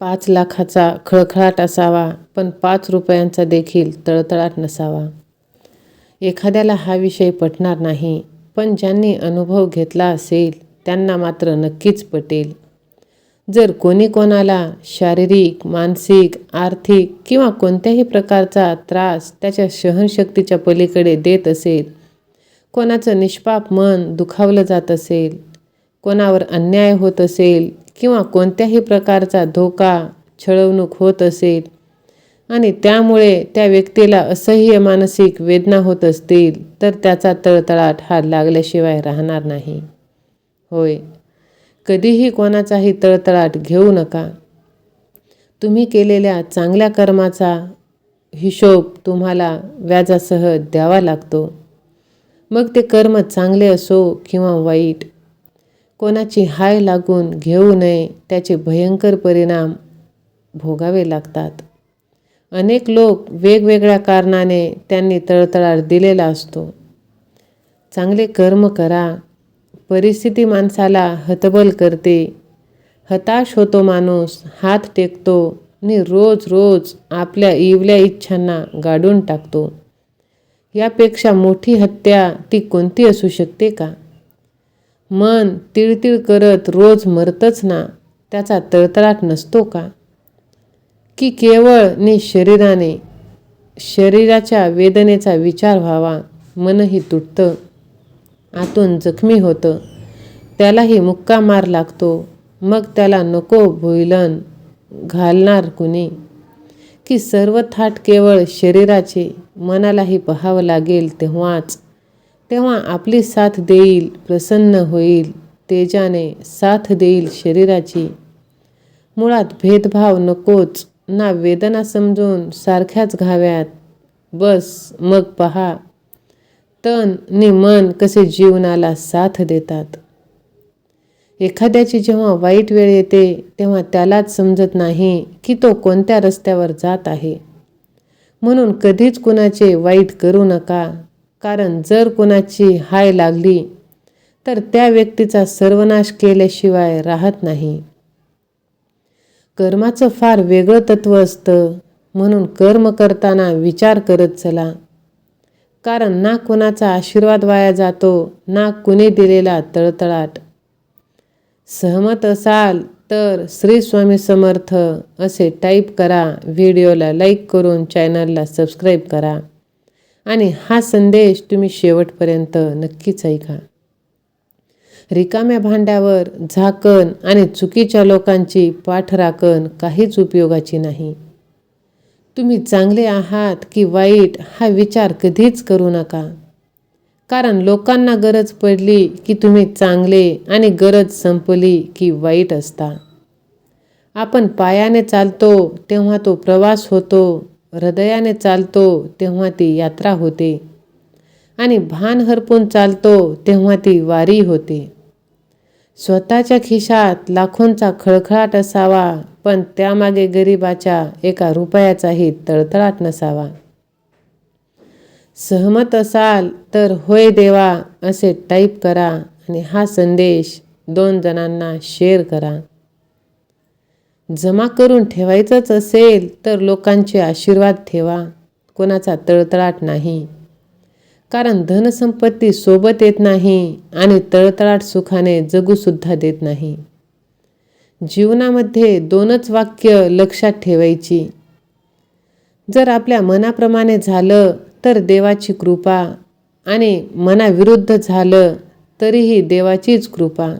पाच लाखाचा खळखळाट असावा पण पाच रुपयांचा देखील तळतळाट नसावा. एखाद्याला हा विषय पटणार नाही पण ज्यांनी अनुभव घेतला असेल त्यांना मात्र नक्कीच पटेल. जर कोणी कोणाला शारीरिक मानसिक आर्थिक किंवा कोणत्याही प्रकारचा त्रास त्याच्या सहनशक्तीच्या पलीकडे देत असेल कोणाचं निष्पाप मन दुखावलं जात असेल कोणावर अन्याय होत असेल किंवा कोणत्याही प्रकारचा धोका छळवणूक होत असेल आणि त्यामुळे त्या व्यक्तीला असह्य मानसिक वेदना होत असतील तर त्याचा तळतळाट हा लागल्याशिवाय राहणार नाही. होय कधीही कोणाचाही तळतळाट घेऊ नका. तुम्ही केलेल्या चांगल्या कर्माचा हिशोब तुम्हाला व्याजासह द्यावा लागतो. मग ते कर्म चांगले असो किंवा वाईट कोणाची हाय लागून घेऊ नये त्याचे भयंकर परिणाम भोगावे लागतात. अनेक लोक वेगवेगळ्या कारणाने त्यांनी तळतळाट दिलेला असतो. चांगले कर्म करा परिस्थिती माणसाला हतबल करते. हताश होतो माणूस हात टेकतो आणि रोज रोज आपल्या इवल्या इच्छांना गाडून टाकतो. यापेक्षा मोठी हत्या ती कोणती असू शकते का? मन तिळतिळ करत रोज मरतच ना त्याचा तळतळाट नसतो का? की केवळ नि शरीराने शरीराच्या वेदनेचा विचार व्हावा मनही तुटतं. आतून जखमी होतं. त्यालाही मुक्का मार लागतो. मग त्याला नको भुईलन घालणार कुणी? की सर्व थाट केवळ शरीराचे मनालाही पहावं लागेल तेव्हाच. तेव्हा आपली साथ देईल प्रसन्न होईल तेजाने साथ देईल शरीराची. मुळात भेदभाव नकोच ना वेदना समजून सारख्याच घाव्यात. बस मग पहा. तन नि मन कसे जीवनाला साथ देतात? एखाद्याची जेव्हा वाईट वेळ येते तेव्हा त्यालाच समजत नाही की तो कोणत्या रस्त्यावर जात आहे. म्हणून कधीच कुणाचे वाईट करू नका. कारण जर कुणाची हाय लागली तर त्या व्यक्तीचा सर्वनाश केल्याशिवाय राहत नाही. कर्माचं फार वेगळं तत्व असतं म्हणून कर्म करताना विचार करत चला. कारण ना कुणाचा आशीर्वाद वाया जातो ना कुणी दिलेला तळतळाट. सहमत असाल तर श्री स्वामी समर्थ असे टाईप करा व्हिडिओला लाईक करून चॅनलला सबस्क्राईब करा. आणि हा संदेश तुम्ही शेवटपर्यंत नक्कीच ऐका. रिकाम्या भांड्यावर झाकण आणि चुकीच्या लोकांची पाठराखण काहीच उपयोगाची नाही. तुम्ही चांगले आहात की वाईट हा विचार कधीच करू नका. कारण लोकांना गरज पडली की तुम्ही चांगले आणि गरज संपली की वाईट असता. आपण पायाने चालतो तेव्हा तो प्रवास होतो. हृदयाने चालतो तेव्हा ती यात्रा होते. आणि भान हरपून चालतो तेव्हा ती वारी होते. स्वतःच्या खिशात लाखोंचा खळखळाट असावा पण त्यामागे गरिबाच्या एका रुपयाचाही तळतळाट नसावा. सहमत असाल तर होय देवा असे टाईप करा आणि हा संदेश दोन जणांना शेअर करा. जमा करून ठेवायचंच असेल तर लोकांचे आशीर्वाद ठेवा. कोणाचा तळतळाट नाही. कारण धनसंपत्ती सोबत येत नाही आणि तळतळाट सुखाने जगूसुद्धा देत नाही. जीवनामध्ये दोनच वाक्य लक्षात ठेवायची. जर आपल्या मनाप्रमाणे झालं तर देवाची कृपा आणि मनाविरुद्ध झालं तरीही देवाचीच कृपा.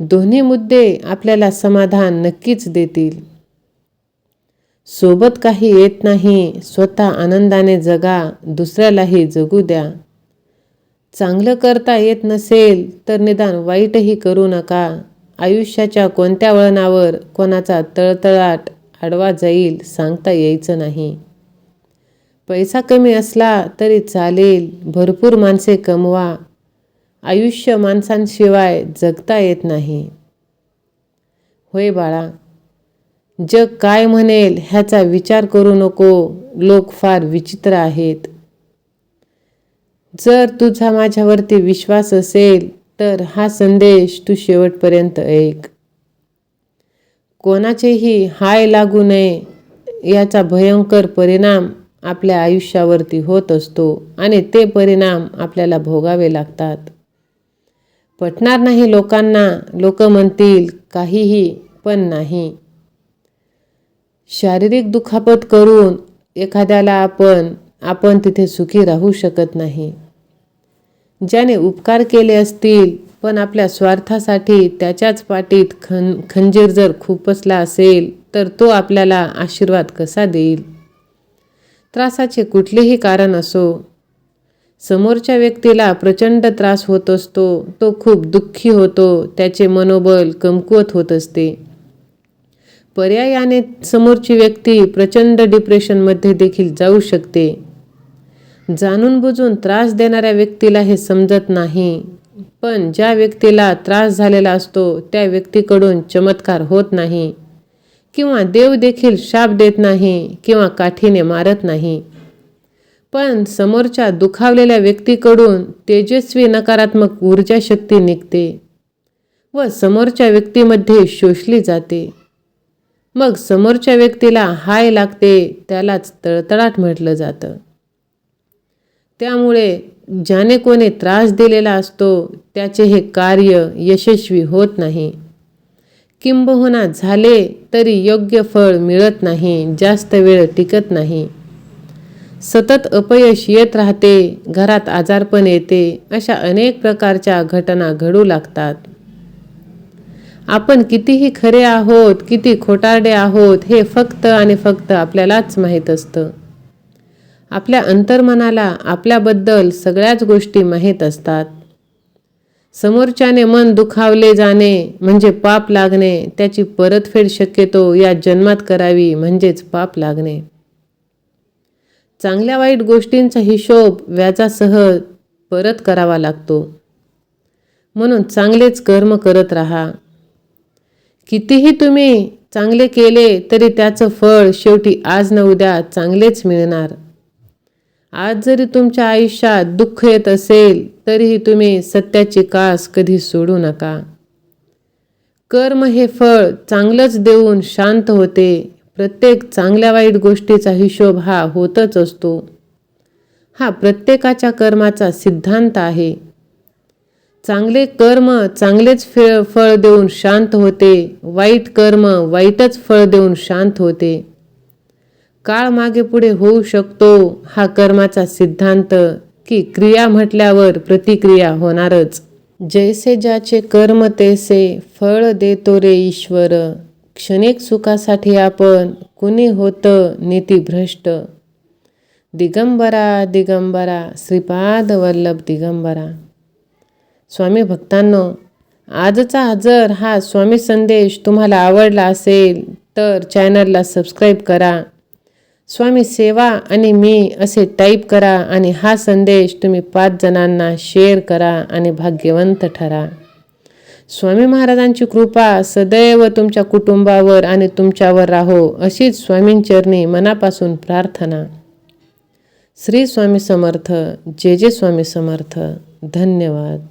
दोन्ही मुद्दे आपल्याला समाधान नक्कीच देतील. सोबत काही येत नाही स्वतः आनंदाने जगा दुसऱ्यालाही जगू द्या. चांगलं करता येत नसेल तर निदान वाईटही करू नका. आयुष्याच्या कोणत्या वळणावर कोणाचा तळतळाट आडवा जाईल सांगता यायचं नाही. पैसा कमी असला तरी चालेल भरपूर माणसे कमवा. आयुष्य माणसांशिवाय जगता येत नाही. होय बाळा जग काय म्हणेल ह्याचा विचार करू नको लोक फार विचित्र आहेत. जर तुझा माझ्यावरती विश्वास असेल तर हा संदेश तू शेवटपर्यंत ऐक. कोणाचेही हाय लागू नये याचा भयंकर परिणाम आपल्या आयुष्यावरती होत असतो आणि ते परिणाम आपल्याला भोगावे लागतात. पटणार नाही लोकांना. लोक म्हणतील काहीही पण नाही. शारीरिक दुखापत करून एखाद्याला आपण आपण तिथे सुखी राहू शकत नाही. ज्याने उपकार केले असतील पण आपल्या स्वार्थासाठी त्याच्याच पाठीत खन खंजीर जर खुपसला असेल तर तो आपल्याला आशीर्वाद कसा देईल? त्रासाचे कुठलेही कारण असो समोरच्या व्यक्तीला प्रचंड त्रास होत असतो तो खूप दुःखी होतो त्याचे मनोबल कमकुवत होत असते. पर्यायाने समोरची व्यक्ती प्रचंड डिप्रेशनमध्ये देखील जाऊ शकते. जाणून बुजून त्रास देणाऱ्या व्यक्तीला हे समजत नाही. पण ज्या व्यक्तीला त्रास झालेला असतो त्या व्यक्तीकडून चमत्कार होत नाही. किंवा देव देखील शाप देत नाही किंवा काठीने मारत नाही. पण समोरच्या दुखावलेल्या व्यक्तीकडून तेजस्वी नकारात्मक ऊर्जा शक्ती निघते व समोरच्या व्यक्तीमध्ये शोषली जाते. मग समोरच्या व्यक्तीला हाय लागते त्यालाच तळतळाट म्हटलं जातं. त्यामुळे ज्याने कोणी त्रास दिलेला असतो त्याचे हे कार्य यशस्वी होत नाही. किंबहुना झाले तरी योग्य फळ मिळत नाही जास्त वेळ टिकत नाही. सतत अपयश येत राहते घरात आजारपण येते अशा अनेक प्रकारच्या घटना घडू लागतात. आपण कितीही खरे आहोत किती खोटारडे आहोत हे फक्त आणि फक्त आपल्यालाच माहीत असतं. आपल्या अंतर्मनाला आपल्याबद्दल सगळ्याच गोष्टी माहीत असतात. समोरच्याने मन दुखावले जाणे म्हणजे पाप लागणे त्याची परतफेड शक्यतो या जन्मात करावी म्हणजेच पाप लागणे. चांगल्या वाईट गोष्टींचा हिशोब व्याजासह परत करावा लागतो. म्हणून चांगलेच कर्म करत राहा. कितीही तुम्ही चांगले केले तरी त्याचं फळ शेवटी आज न उद्या चांगलेच मिळणार. आज जरी तुमच्या आयुष्यात दुःख येत असेल तरीही तुम्ही सत्याची कास कधी सोडू नका. कर्म हे फळ चांगलंच देऊन शांत होते. प्रत्येक चांगल्या वाईट गोष्टीचा हिशोब हा होतच असतो. हा प्रत्येकाच्या कर्माचा सिद्धांत आहे. चांगले कर्म चांगलेच फळ फळ देऊन शांत होते. वाईट कर्म वाईटच फळ देऊन शांत होते. काळ मागे पुढे होऊ शकतो हा कर्माचा सिद्धांत की क्रिया म्हटल्यावर प्रतिक्रिया होणारच. जैसे ज्याचे कर्म तैसे फळ देतो रे ईश्वर. क्षणिक सुखासाठी आपण कुणी होतं नीतीभ्रष्ट दिगंबरा दिगंबरा श्रीपाद वल्लभ दिगंबरा. स्वामी भक्तांनो आजचा जर हा स्वामी संदेश तुम्हाला आवडला असेल तर चॅनलला सबस्क्राईब करा. स्वामी सेवा आणि मी असे टाईप करा आणि हा संदेश तुम्ही पाच जणांना शेअर करा आणि भाग्यवंत ठरा. स्वामी महाराजांची कृपा सदैव तुमच्या कुटुंबावर आणि तुमच्यावर राहो अशीच स्वामींचरणी मनापासून प्रार्थना. श्री स्वामी समर्थ जे जे स्वामी समर्थ. धन्यवाद.